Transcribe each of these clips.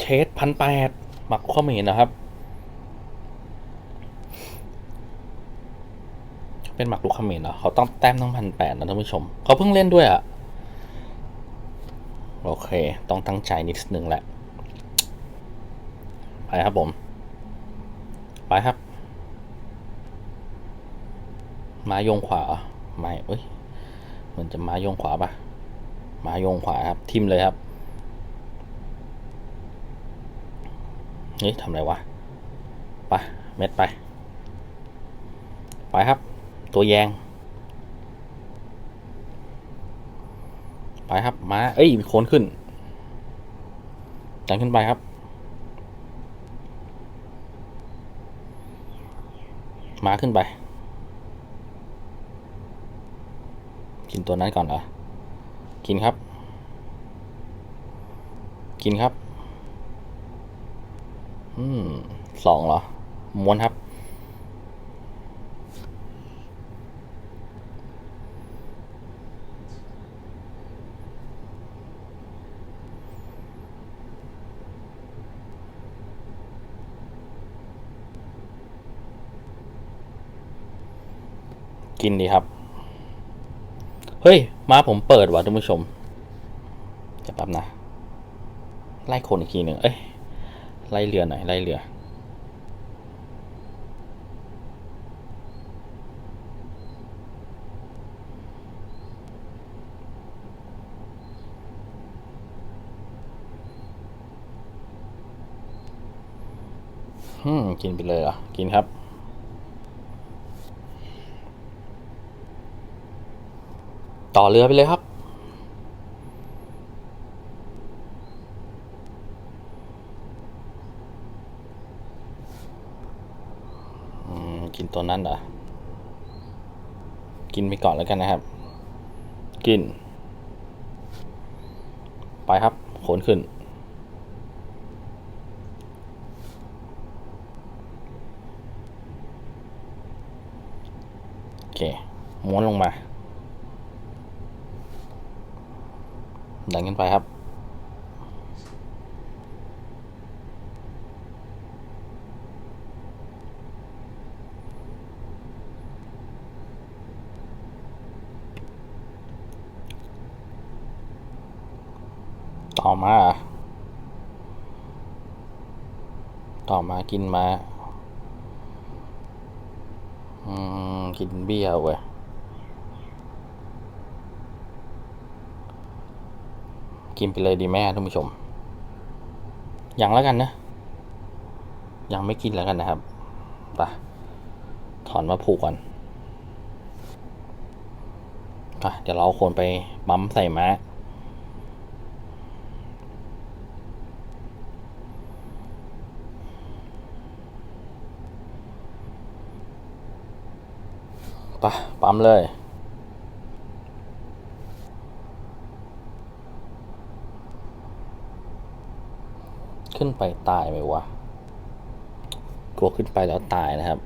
เชดพันแปดหมักข้อมเห็นนะครับ เป็นหมักลูกเขมรเหรอเขาต้องแต้มต้องพันแปดนะท่านผู้ชม เขาเพิ่งเล่นด้วยอะ่ะ โอเค ต้องตั้งใจนิดนึงแหละ ไปครับผม ไปครับ มายงขวาไม่เอ้ย เหมือนจะมายงขวาปะมายงขวาครับ ทิมเลยครับ นี่ทำอะไรวะไปเม็ดไป ไปครับ ตัวแยง ไปครับม้าเอ้ยมีโคนขึ้นดันขึ้นไปครับม้าขึ้นไป กินตัวนั้นก่อนเหรอ กินครับ กินครับ สองเหรอ ม้วนครับ กินดีครับ เฮ้ย มาผมเปิดว่ะท่านผู้ชม จะแป๊บนะ ไล่คนอีกทีหนึ่งเอ้ย ไล่เรือหน่อยไล่เรืออืมกินไปเลยเหรอ กินครับ ต่อเรือไปเลยครับ กินตัวนั้นเหรอ กินไปก่อนแล้วกันนะครับ กิน ไปครับโขนขึ้น โอเค ม้วนลงมา ดันขึ้นไปครับ มา ต่อมากินมาอืมกินเบี้ยวเว้ยกินไปเลยดีแม่ท่านผู้ชมยังแล้วกันนะ ยังไม่กินแล้วกันนะครับไปถอนมาผูกก่อนไปเดี๋ยวเราเอาโคนไปปั๊มใส่ม้า ไปปั๊มเลยขึ้นไปตายไหมวะ กลัวขึ้นไปแล้วตายนะครับ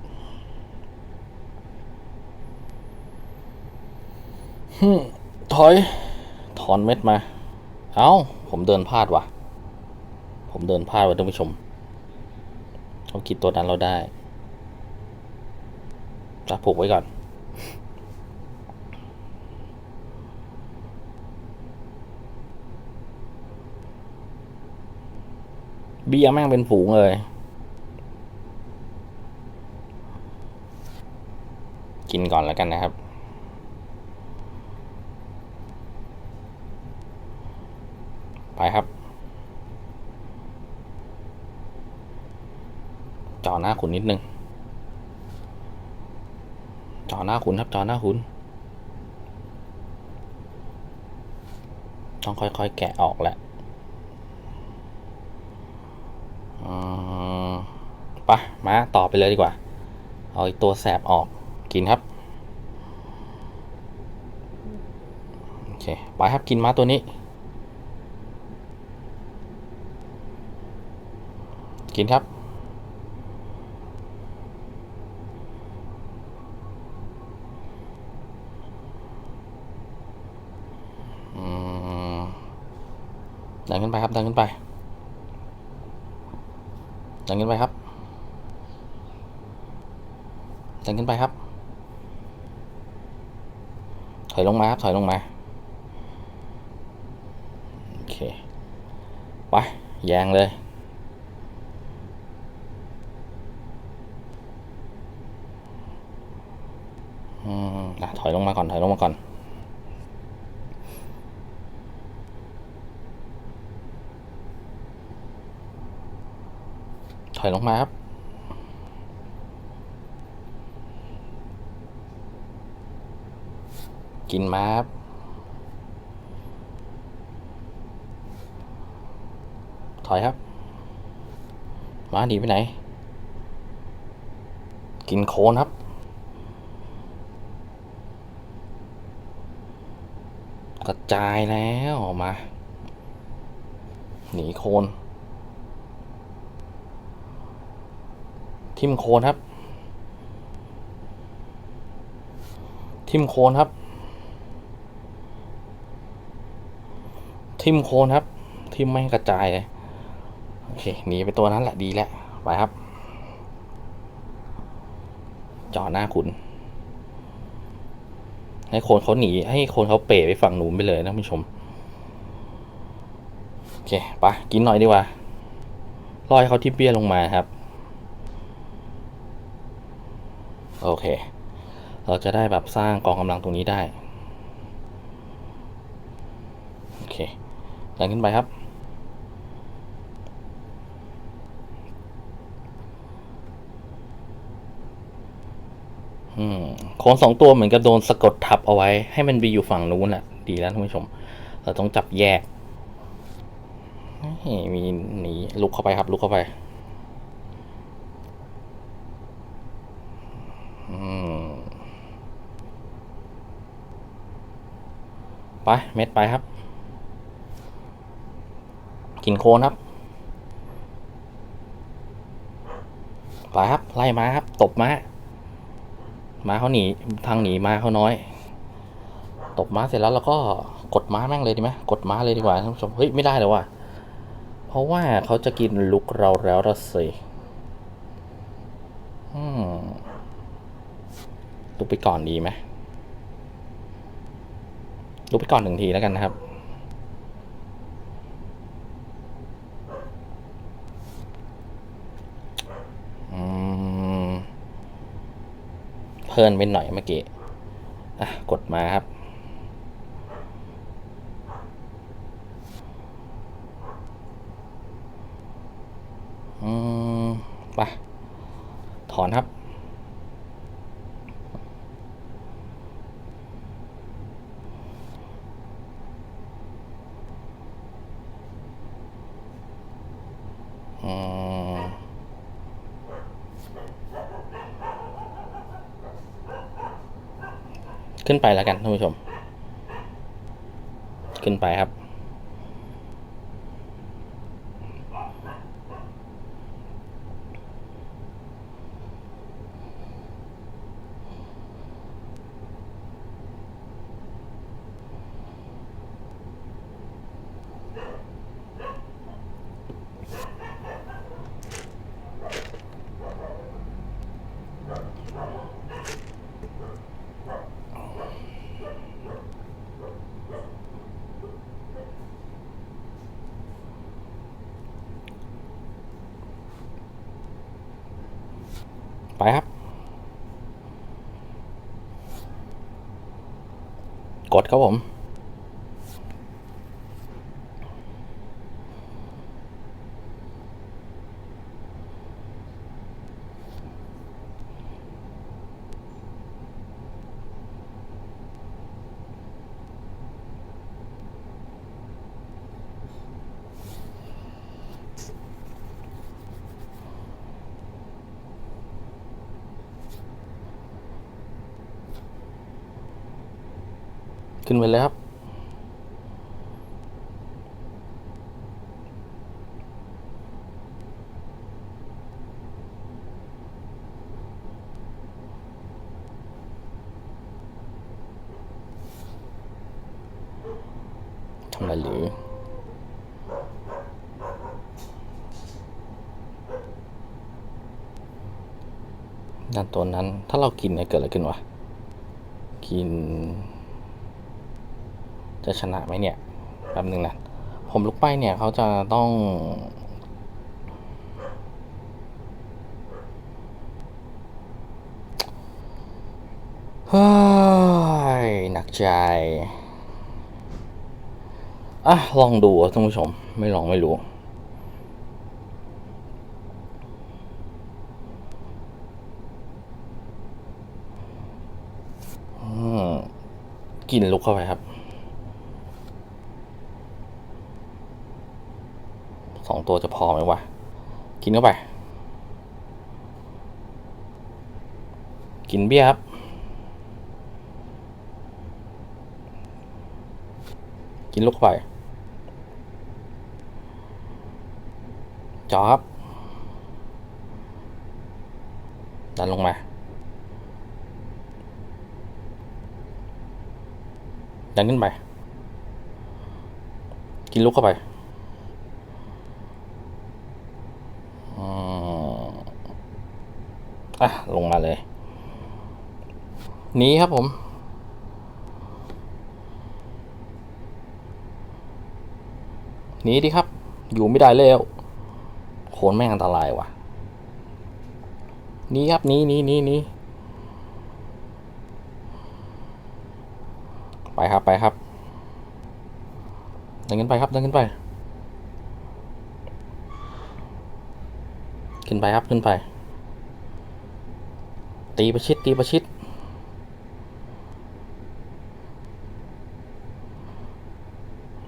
ฮึมถอย ถอนเม็ดมา เอา้า ผมเดินพลาดวะผมเดินพลาดวะท่านผู้ชมเขาคิดตัวนั้นเราได้จะผูกไว้ก่อน เบี้ยแม่งเป็นฝูงเลย กินก่อนแล้วกันนะครับ ไปครับ จอหน้าขุนนิดนึง จอหน้าขุนครับ จอหน้าขุน ต้องค่อยๆ แกะออกแหละ อืมไปะมาต่อไปเลยดีกว่า เอาอตัวแสบออกกินครับโอเคไปครับกินมาตัวนี้ กินครับอืมดันขึ้นไปครับดันขึ้นไปดันขึ้นไปครับ ดันขึ้นไปครับ ถอยลงมาครับถอยลงมา โอเค ไปแยงเลยอืมอะถอยลงมาก่อน ถอยลงมาก่อนถอยลงมาครับ กินมาครับถอยครับมาหนีไปไหน กินโคนครับ กระจายแล้วมา หนีโคน ทิมโคนครับ ทิมโคนครับ ทิมโคนครับ ทิมไม่กระจายเลย โอเคหนีไปตัวนั้นแหละดีแล้ว ไปครับ จอดหน้าขุน ให้คนเขาหนี ให้คนเขาเป๋ไปฝั่งหนูไปเลยนะผู้ชม โอเคไปกินหน่อยดีกว่าลอให้เขาที่เปี้ยลงมาครับ โอเค เราจะได้แบบสร้างกองกำลังตรงนี้ได้ โอเค ดันขึ้นไปครับ อืมโคนสองตัวเหมือนกับโดนสะกดทับเอาไว้ ให้มันไปอยู่ฝั่งนู้นอะดีแล้วท่านผู้ชม เราต้องจับแยกมีหนีลุกเข้าไปครับลุกเข้าไปไป เม็ดไปครับ กินโคนครับ ไปครับ ไล่มาครับ ตบมาม้าเขาหนีทางหนีม้าเขาน้อย ตบม้าเสร็จแล้วเราก็กดม้าแม่งเลยดีไหมกดม้าเลยดีกว่าท่านผู้ชมเฮ้ยไม่ได้เลยว่ะเพราะว่าเขาจะกินลุกเราแล้วละสิลุกไปก่อนดีไหมลุกไปก่อนหนึ่งทีแล้วกันนะครับ อืม เพิ่นไปหน่อยเมื่อกี้กดมาครับ อืม ไป ถอนครับ อืม ขึ้นไปแล้วกันท่านผู้ชม ขึ้นไปครับ ไปครับ กดครับผม ขึ้นไปเลยครับ ทำอะไรหรือด้านตัวนั้นถ้าเรากินเนี่ยเกิดอะไรขึ้นวะ กิน จะชนะไหมเนี่ยแป๊บนึงนะผมลุกไปเนี่ยเขาจะต้องเฮ้ยหนักใจอะลองดูท่านผู้ชม ไม่ลองไม่รู้กินลุกเข้าไปครับ สอง ตัวจะพอไหมวะ กินเข้าไป กินเบี้ยครับกินลูกเข้าไป จอครับดันลงมา ดันขึ้นไป กินลูกเข้าไปอืม อะลงมาเลยหนี้ครับผมหนีดิครับ อยู่ไม่ได้แล้วโคนแม่งอันตรายว่ะหนี่ครับหนี่นี่นี่นี่ไปครับไปครับเดินขึ้นไปครับเดินขึ้นไป ขึ้นไปครับขึ้นไป ตีประชิดตีประชิด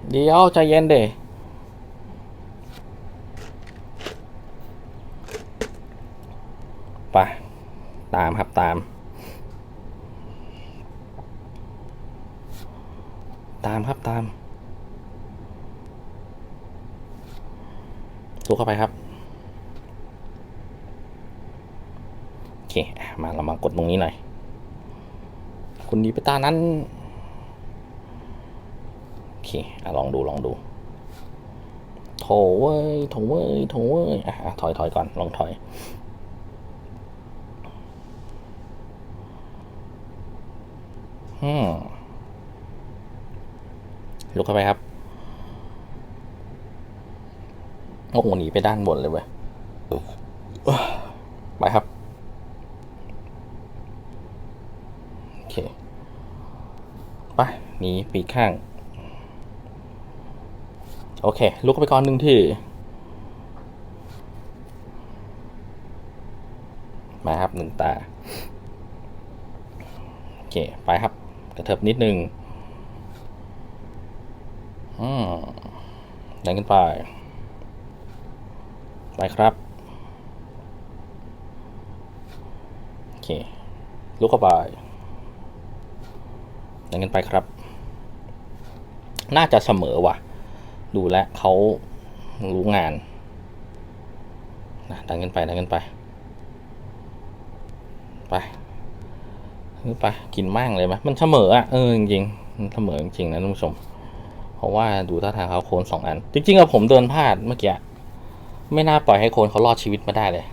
เดี๋ยวใจเย็นเดไปตามครับตาม ตามครับตามสูเข้าไปครับ โอเค มาเรามากดตรงนี้หน่อย คุณดีไปตานั้น โอเคอะลองดูลองดูโถเว้ยโถเว้ยโถเว้ยอะอะถอยถอยก่อน ลองถอยอืมลุกเข้าไปครับโอ้โหหนีไปด้านบนเลยเว้ยไปครับ โอเค ไปหนี ปีกข้าง โอเค ลุกไปก่อนหนึ่งที่ มาครับหนึ่งตา โอเค ไปครับ กระเถิบนิดนึงอืมดันขึ้นไป ไปครับโอเคลุกเข้าไปดันขึ้นไปครับ น่าจะเสมอว่ะ ดูแลเขารู้งานนะดันขึ้นไปดันขึ้นไป ไปขึ้นไปกินมั่งเลยไหมมันเสมออะเออจริงๆมันเสมอจริงๆนะท่านผู้ชม เพราะว่าดูท่าทางเขาโคนสองอัน จริงๆอะผมเดินพลาดเมื่อกี้ไม่น่าปล่อยให้โคนเขารอดชีวิตมาได้เลย